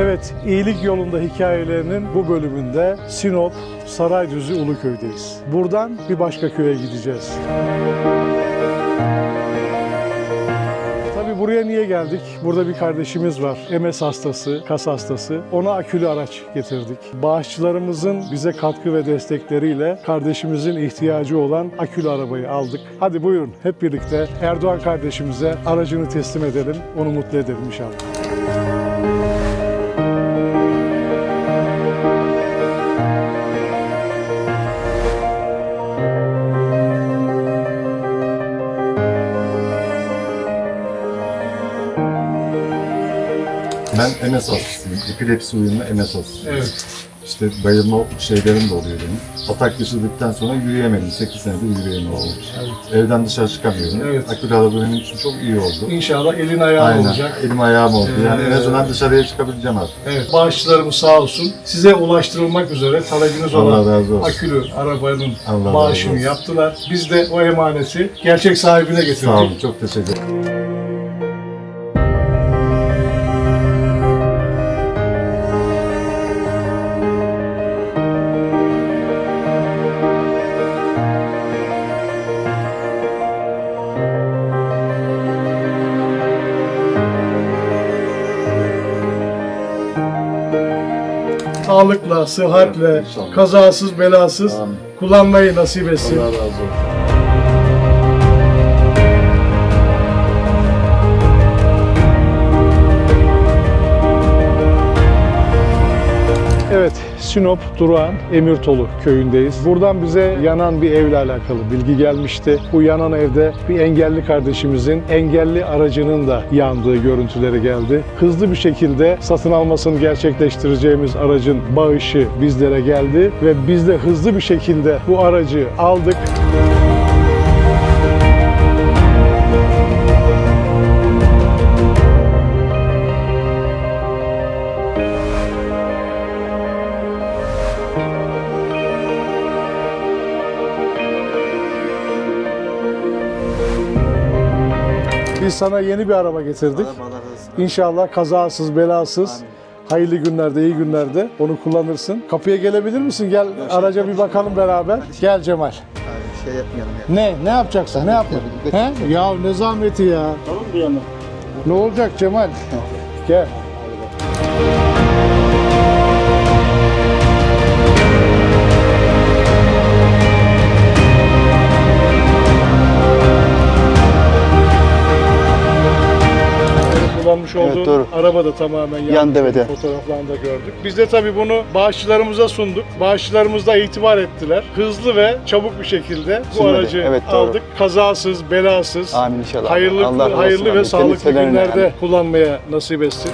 Evet, iyilik yolunda hikayelerinin bu bölümünde Sinop, Saraydüzü, Uluköy'deyiz. Buradan bir başka köye gideceğiz. Tabii buraya niye geldik? Burada bir kardeşimiz var. MS hastası, kas hastası. Ona akülü araç getirdik. Bağışçılarımızın bize katkı ve destekleriyle kardeşimizin ihtiyacı olan akülü arabayı aldık. Hadi buyurun hep birlikte Erdoğan kardeşimize aracını teslim edelim. Onu mutlu edelim inşallah. Ben MS hastasıyım. Epilepsi uyumlu MS hastasıyım. Evet. İşte bayılma şeylerim de oluyor benim. Atak geçirdikten sonra yürüyemedim. 8 senedir yürüyemiyorum. Evden dışarı çıkamıyorum. Evet. Akülü araba benim için çok iyi oldu. İnşallah elin ayağın Aynen. olacak. Elim ayağım oldu. Yani en Ee, azından dışarıya çıkabileceğim artık. Evet. Bağışçılarımız sağ olsun. Size ulaştırılmak üzere talebiniz olan Allah razı olsun. akülü arabanın Allah razı bağışını olsun. yaptılar. Biz de o emaneti gerçek sahibine getirdik. Sağ olun. Çok teşekkür ederim. Sağlıkla, sıhhatle, kazasız, belasız kullanmayı nasip etsin. Allah razı olsun. Sinop Durağan Emirtolu köyündeyiz. Buradan bize yanan bir evle alakalı bilgi gelmişti. Bu yanan evde bir engelli kardeşimizin engelli aracının da yandığı görüntüleri geldi. Hızlı bir şekilde satın almasını gerçekleştireceğimiz aracın bağışı bizlere geldi ve biz de hızlı bir şekilde bu aracı aldık. Biz sana yeni bir araba getirdik. İnşallah kazasız, belasız, hayırlı günlerde, iyi günlerde onu kullanırsın. Kapıya gelebilir misin? Gel araca bir bakalım beraber. Gel Cemal. şey yapmayalım ya. Ne? Ne yapacaksın? Ne yapma? He? Ya ne zahmeti ya. Tamam bu yana. Ne olacak Cemal? Gel. Kullanmış olduğun Evet, doğru. araba da tamamen yandı. Yandı, evet, evet. Fotoğraflarını da gördük. Biz de tabii bunu bağışçılarımıza sunduk. Bağışçılarımız da itibar ettiler. Hızlı ve çabuk bir şekilde bu Sunmadı. aracı Evet, doğru. aldık. Kazasız, belasız, Amin inşallah. hayırlı, Allah hayırlı ve sağlıklı günlerde önemli. kullanmaya nasip etsin.